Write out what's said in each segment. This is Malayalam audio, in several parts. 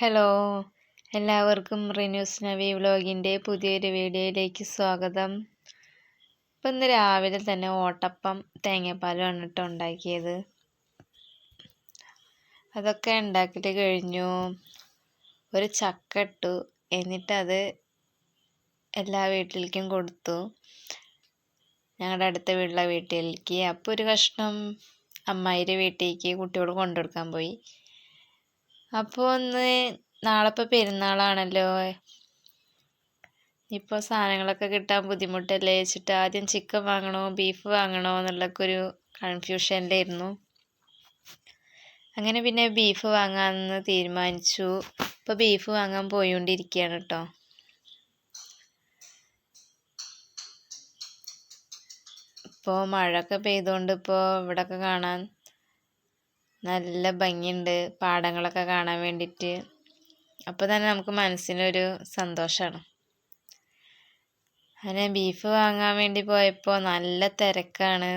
ഹലോ. എല്ലാവർക്കും റിന്യൂസ് നവി വ്ലോഗിന്റെ പുതിയൊരു വീഡിയോയിലേക്ക് സ്വാഗതം. ഇപ്പം ഇന്ന് രാവിലെ തന്നെ ഓട്ടപ്പം തേങ്ങാപ്പാൽ കേട്ടോ ഉണ്ടാക്കിയത്. അതൊക്കെ ഉണ്ടാക്കിയിട്ട് കഴിഞ്ഞു. ഒരു ചക്ക ഇട്ടു. എന്നിട്ടത് എല്ലാ വീട്ടിലേക്കും കൊടുത്തു. ഞങ്ങളുടെ അടുത്ത വീട്ടിലെ വീട്ടിലേക്ക്. അപ്പോൾ ഒരു കഷ്ണം അമ്മായിയുടെ വീട്ടിലേക്ക് കുട്ടികൾ കൊണ്ടുകൊടുക്കാൻ പോയി. അപ്പോൾ ഒന്ന് നാളെ ഇപ്പോൾ പെരുന്നാളാണല്ലോ. ഇപ്പോൾ സാധനങ്ങളൊക്കെ കിട്ടാൻ ബുദ്ധിമുട്ടല്ലേ? വെച്ചിട്ട് ആദ്യം ചിക്കൻ വാങ്ങണോ ബീഫ് വാങ്ങണോ എന്നുള്ളൊക്കെ ഒരു കൺഫ്യൂഷനിലായിരുന്നു അങ്ങനെ പിന്നെ ബീഫ് വാങ്ങാമെന്ന് തീരുമാനിച്ചു. ഇപ്പോൾ ബീഫ് വാങ്ങാൻ പോയിക്കൊണ്ടിരിക്കുകയാണ് കേട്ടോ ഇപ്പോൾ മഴയൊക്കെ പെയ്തുകൊണ്ട് ഇപ്പോൾ ഇവിടെയൊക്കെ കാണാൻ നല്ല ഭംഗിയുണ്ട് പാടങ്ങളൊക്കെ കാണാൻ വേണ്ടിയിട്ട്. അപ്പോൾ തന്നെ നമുക്ക് മനസ്സിനൊരു സന്തോഷമാണ് അങ്ങനെ ബീഫ് വാങ്ങാൻ വേണ്ടി പോയപ്പോൾ നല്ല തിരക്കാണ്.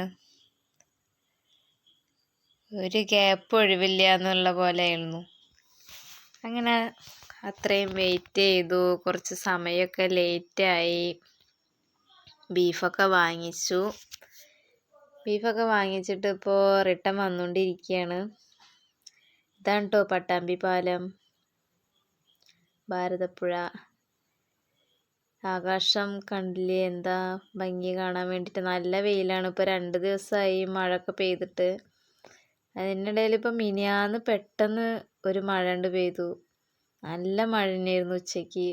ഒരു ഗ്യാപ്പ് ഒഴിവില്ല എന്നുള്ള പോലെയായിരുന്നു. അങ്ങനെ അത്രയും വെയിറ്റ് ചെയ്തു. കുറച്ച് സമയമൊക്കെ ലേറ്റായി ബീഫൊക്കെ വാങ്ങിച്ചു. ബീഫൊക്കെ വാങ്ങിച്ചിട്ട് ഇപ്പോൾ റിട്ടേൺ വന്നുകൊണ്ടിരിക്കുകയാണ് ഇതാണ് കേട്ടോ പട്ടാമ്പി പാലം. ഭാരതപ്പുഴ. ആകാശം കണ്ടില്ലേ? എന്താ ഭംഗി കാണാൻ വേണ്ടിയിട്ട് നല്ല വെയിലാണ്. ഇപ്പോൾ രണ്ട് ദിവസമായി മഴയൊക്കെ പെയ്തിട്ട്. അതിനിടയിൽ ഇപ്പോൾ മിനിയാന്ന് പെട്ടെന്ന് ഒരു മഴ ഉണ്ട് പെയ്തു. നല്ല മഴ തന്നെയായിരുന്നു ഉച്ചയ്ക്ക്.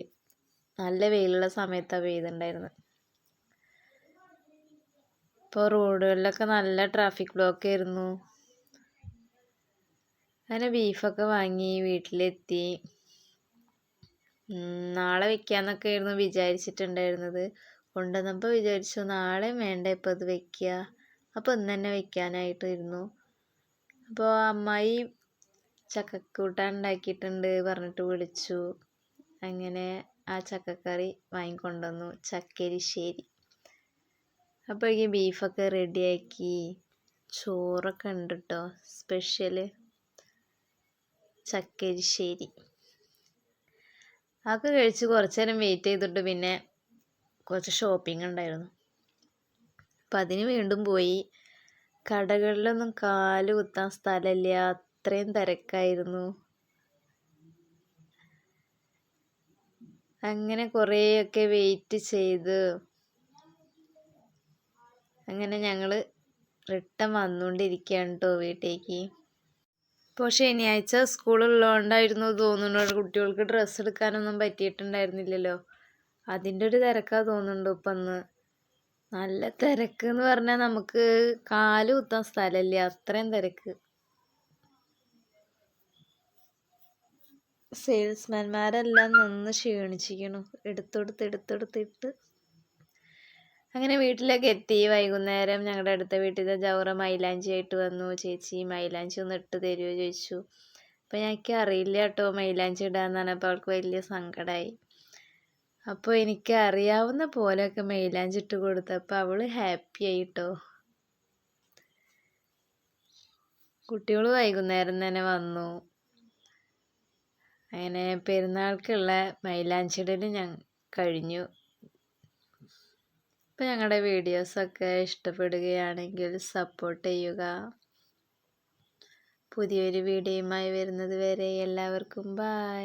നല്ല വെയിലുള്ള സമയത്താണ് പെയ്തിട്ടുണ്ടായിരുന്നത്. ഇപ്പോൾ റോഡുകളിലൊക്കെ നല്ല ട്രാഫിക് ബ്ലോക്ക് ആയിരുന്നു. അങ്ങനെ ബീഫൊക്കെ വാങ്ങി വീട്ടിലെത്തി. നാളെ വെക്കാന്നൊക്കെ ആയിരുന്നു വിചാരിച്ചിട്ടുണ്ടായിരുന്നത്. കൊണ്ടുവന്നപ്പോൾ വിചാരിച്ചു നാളെ വേണ്ട ഇപ്പോൾ അത് വെക്കുക അപ്പോൾ ഇന്ന് തന്നെ വെക്കാനായിട്ടിരുന്നു. അപ്പോൾ അമ്മായി ചക്കക്കൂട്ടാൻ ഉണ്ടാക്കിയിട്ടുണ്ട് പറഞ്ഞിട്ട് വിളിച്ചു. അങ്ങനെ ആ ചക്കക്കറി വാങ്ങിക്കൊണ്ടുവന്നു. ചക്കരിശ്ശേരി. അപ്പോഴേക്കും ബീഫൊക്കെ റെഡിയാക്കി ചോറൊക്കെ ഉണ്ട് കേട്ടോ സ്പെഷ്യൽ ചക്കരിശ്ശേരി. അതൊക്കെ കഴിച്ച് കുറച്ച് നേരം വെയിറ്റ് ചെയ്തിട്ട് പിന്നെ കുറച്ച് ഷോപ്പിംഗ് ഉണ്ടായിരുന്നു. അപ്പം അതിന് വീണ്ടും പോയി. കടകളിലൊന്നും കാൽ കുത്താൻ സ്ഥലമില്ല. അത്രയും തിരക്കായിരുന്നു. അങ്ങനെ കുറേയൊക്കെ വെയിറ്റ് ചെയ്ത് അങ്ങനെ ഞങ്ങൾ റിട്ടേൺ വന്നുകൊണ്ടിരിക്കുകയാണ് കേട്ടോ വീട്ടിലേക്ക്. ഇപ്പോൾ ശനിയാഴ്ച സ്കൂളുള്ളതുകൊണ്ടായിരുന്നു തോന്നുന്നു കുട്ടികൾക്ക് ഡ്രസ്സ് എടുക്കാനൊന്നും പറ്റിയിട്ടുണ്ടായിരുന്നില്ലല്ലോ. അതിന്റെ ഒരു തിരക്കാണ് തോന്നുന്നുണ്ട് ഇപ്പം അന്ന്. നല്ല തിരക്ക് എന്ന് പറഞ്ഞാൽ നമുക്ക് കാൽ കുത്താൻ സ്ഥലമില്ല. അത്രയും തിരക്ക്. സെയിൽസ്മാൻമാരെല്ലാം നിന്ന് ക്ഷീണിച്ചിരിക്കണു എടുത്തെടുത്ത് എടുത്തെടുത്തിട്ട് അങ്ങനെ വീട്ടിലൊക്കെ എത്തി. വൈകുന്നേരം ഞങ്ങളുടെ അടുത്ത വീട്ടിലെ ജൗറ മൈലാഞ്ചി ആയിട്ട് വന്നു. ചേച്ചി മൈലാഞ്ചി ഒന്ന് ഇട്ട് തരുമോ ചോദിച്ചു. അപ്പോൾ ഞങ്ങൾക്ക് അറിയില്ല കേട്ടോ മൈലാഞ്ചി ഇടാന്ന് അപ്പോൾ അവൾക്ക് വലിയ സങ്കടമായി അപ്പോൾ എനിക്ക് അറിയാവുന്ന പോലെയൊക്കെ മൈലാഞ്ചി ഇട്ട് കൊടുത്തപ്പോൾ അവൾ ഹാപ്പി ആയി കേട്ടോ കുട്ടികൾ വൈകുന്നേരം തന്നെ വന്നു. അങ്ങനെ പെരുന്നാൾക്കുള്ള മൈലാഞ്ചിടൽ ഞാൻ കഴിഞ്ഞു. അപ്പോൾ ഞങ്ങളുടെ വീഡിയോസൊക്കെ ഇഷ്ടപ്പെടുകയാണെങ്കിൽ സപ്പോർട്ട് ചെയ്യുക. പുതിയൊരു വീഡിയോയുമായി വരുന്നത് വരെ എല്ലാവർക്കും ബായ്